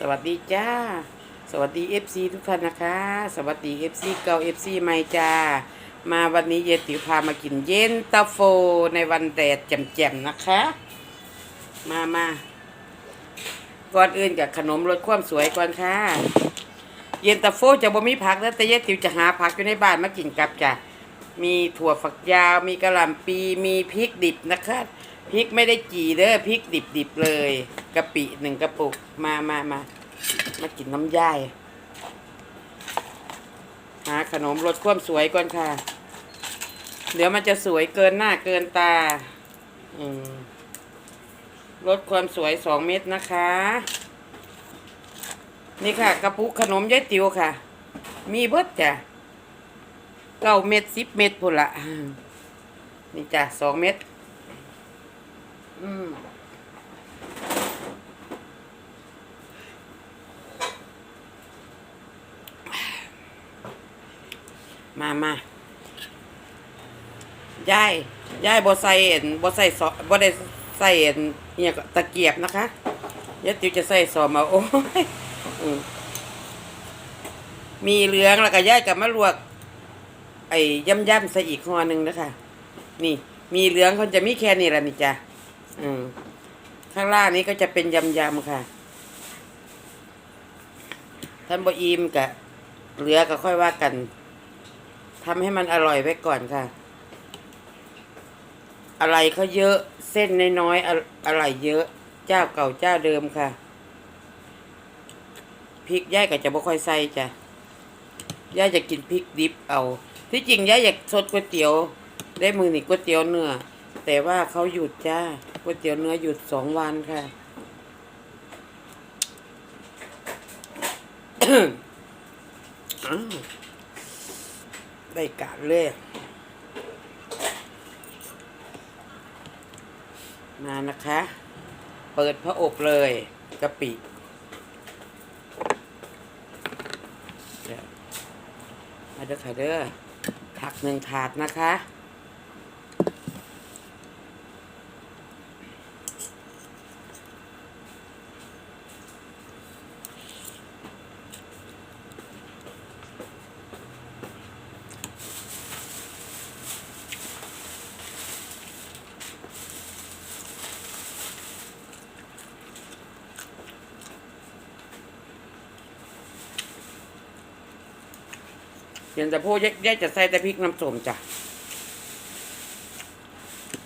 สวัสดีจ้า สวัสดี FC ทุกท่านนะคะ สวัสดี FC เก่า FC ใหม่จ้า มาวันนี้เยติวพามากินเย็นตาโฟในวันแดดแจ่มๆนะคะ มามาก่อนอื่นกับขนมรสความสวยก่อนค่ะ เย็นตาโฟจะบ่มีผักแล้วแต่เยติวจะหาผักอยู่ในบ้านมากินกับจ้ะมีถั่วฝักยาวมีกระหล่ำปีมีพริกดิบนะคะพริกไม่ได้จีเด้อพริกดิบๆเลย กะปิหนึ่งกระปุก มามามามากินน้ำย่ายหาขนมรสความสวยก่อนค่ะ เดี๋ยวมันจะสวยเกินหน้าเกินตา อืมลดความสวยสองเม็ดนะคะ นี่ค่ะ กระปุกขนมยายติ๋วค่ะ มีเบิดจ้ะเก้าเม็ดสิบเม็ดพุ่นละนี่จ้ะสองเม็ดอืม มามายายยายบ่ใส่เอ็นบ่ใส่ซอบได้ใส่เอ็นเนี่ยก็ตะเกียบนะคะยายติ๋วจะใส่ซอมาโอ้ยมีเหลืองแล้วก็ยายกับมะลวก ไอ้ย่ำย่ำๆใส่อีกห่อหนึ่งนะคะ นี่ มีเหลืองเขาจะมีแค่นี้ละนี่จ้ะอืมข้างล่างนี้ก็จะเป็นยำยำๆค่ะท่านบอีมกะเหลือก็ค่อยว่ากัน ทำให้มันอร่อยไว้ก่อนค่ะ อะไรเขาเยอะเส้นน้อยๆอะอะไรเยอะเจ้าเก่าเจ้าเดิมค่ะพริกย่ายก็จะบ่ค่อยใส่จ้ะย่ายจะกินพริกดิบเอา ที่จริงย่าอยากสดก๋วยเตี๋ยว ได้มือนี่ก๋วยเตี๋ยวเนื้อ แต่ว่าเขาหยุดจ้าก๋วยเตี๋ยวเนื้อหยุดสองวันค่ะ อ ไปการเลยมานะคะ เปิดพระอบเลยกะปิเดี๋ยวมาเด้อค่ะเด้อผักหนึ่งถาดนะคะ เพียงแต่พูดแยกจะใส่แต่พริกน้ำส้มจ้ะ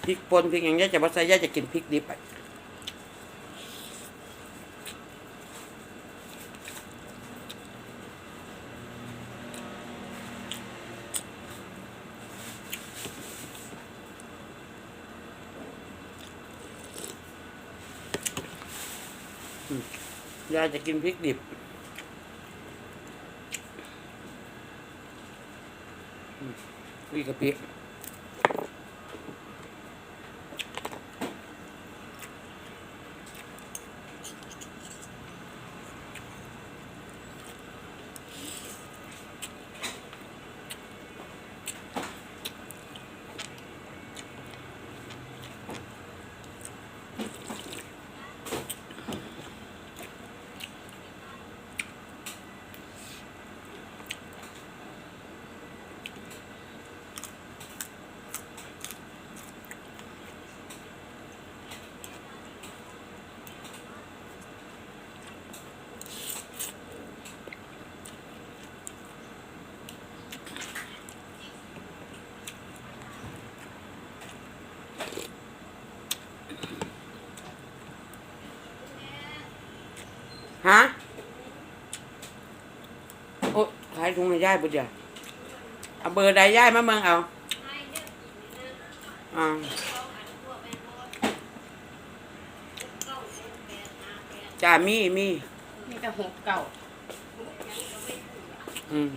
พริกป่นพริกอย่างแยกจะบ่ใส่แยกจะกินพริกดิบไปอืมยายจะกินพริกดิบ นี่กะ ฮะโอ้ขายถุงให้ย่ายบุญเดียวเอาเบอร์ใดย่ายมาเมืองเอาอ่าจ้ามีมีมีแต่หกเก่าอืม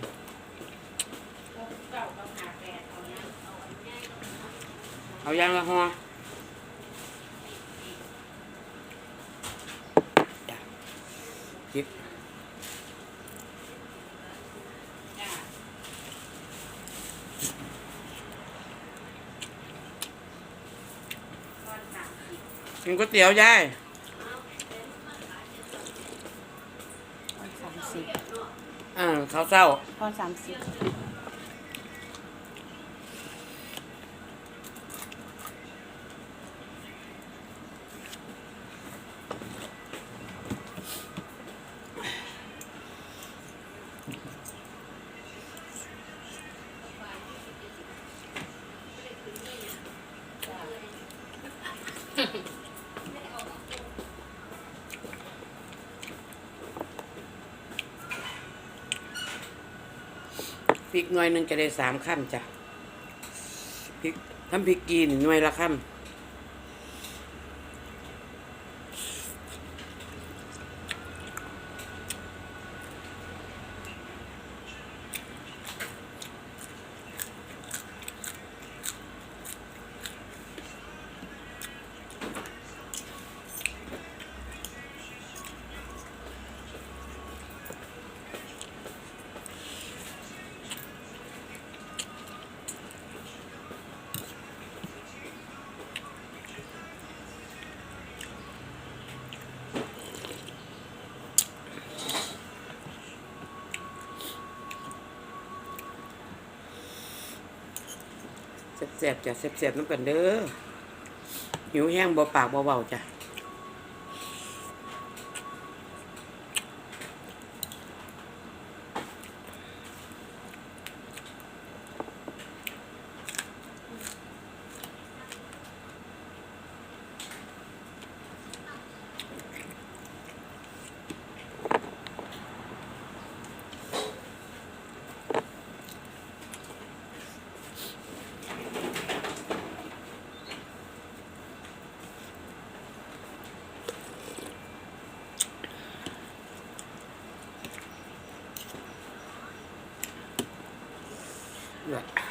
หกเก่ากับหาแปดเอาเนี้ยเอาอันเนี้ยเอายางละหัวจ้ะ คิดจ้ากินก๋วยเตี๋ยวยายสิบอ่าข้าวเศร้าทอนสามสิบ พริกหน่วยหนึ่งจะได้สามขั้มจ้ะพริกทำพริกกีนหน่วยละขั้ม แซ่บๆจ้ะแซ่บๆน้ำกันเด้อหิวแห้งบ่ปากบ่เบาจ้ะ เ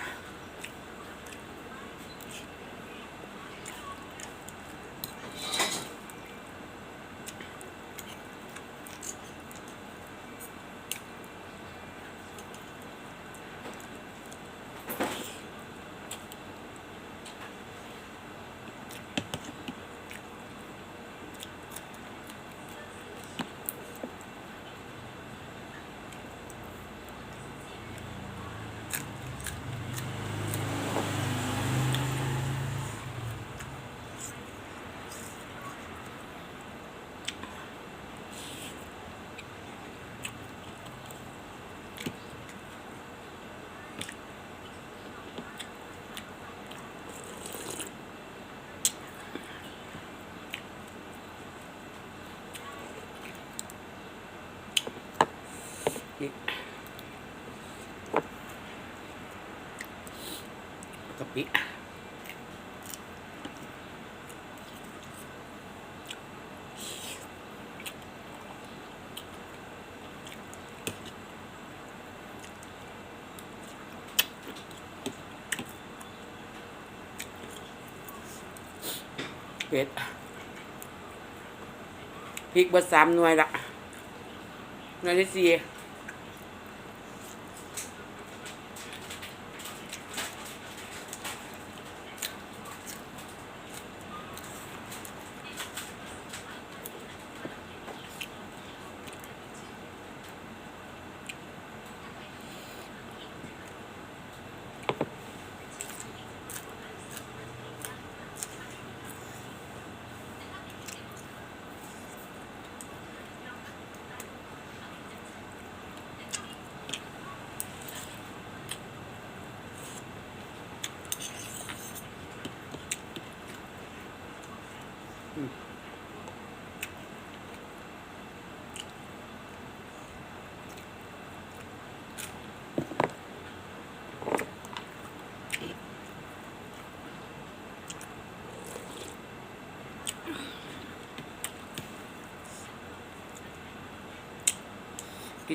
อดพริกกะปิเผ็ดพริกเบอร์สามหน่วยละหน่วยที่สี่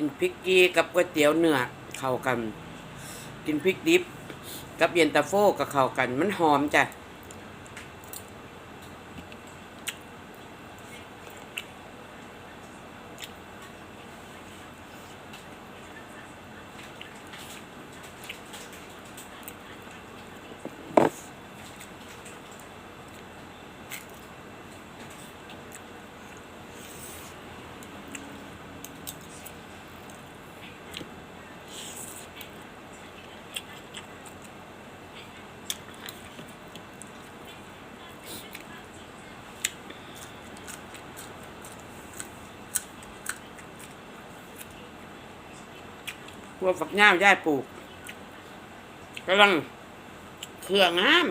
กินพริกกี้กับก๋วยเตี๋ยวเนื้อเข้ากัน กินพริกดิบ กับเย็นตาโฟก็เข้ากัน มันหอมจ้ะ พวกฝักย่าวย่ายปลูกกำลังเครื่องงาม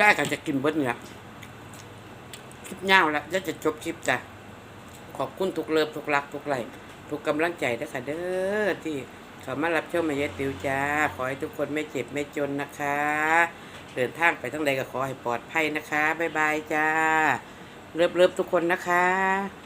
ย่ายก็จะกินเบิดเนี่ยคลิปยาแล้วแล้วจะจบคลิปจ้ะ ขอบคุณทุกเลิฟทุกรักทุกไหลทุกกำลังใจด้วยค่ะเด้อที่เขามารับชมมาเยติวจ้า ขอให้ทุกคนไม่เจ็บไม่จนนะคะ เดินทางไปทั้งใดก็ขอให้ปลอดภัยนะคะ บ๊ายบายจ้า เลิฟเลิฟทุกคนนะคะ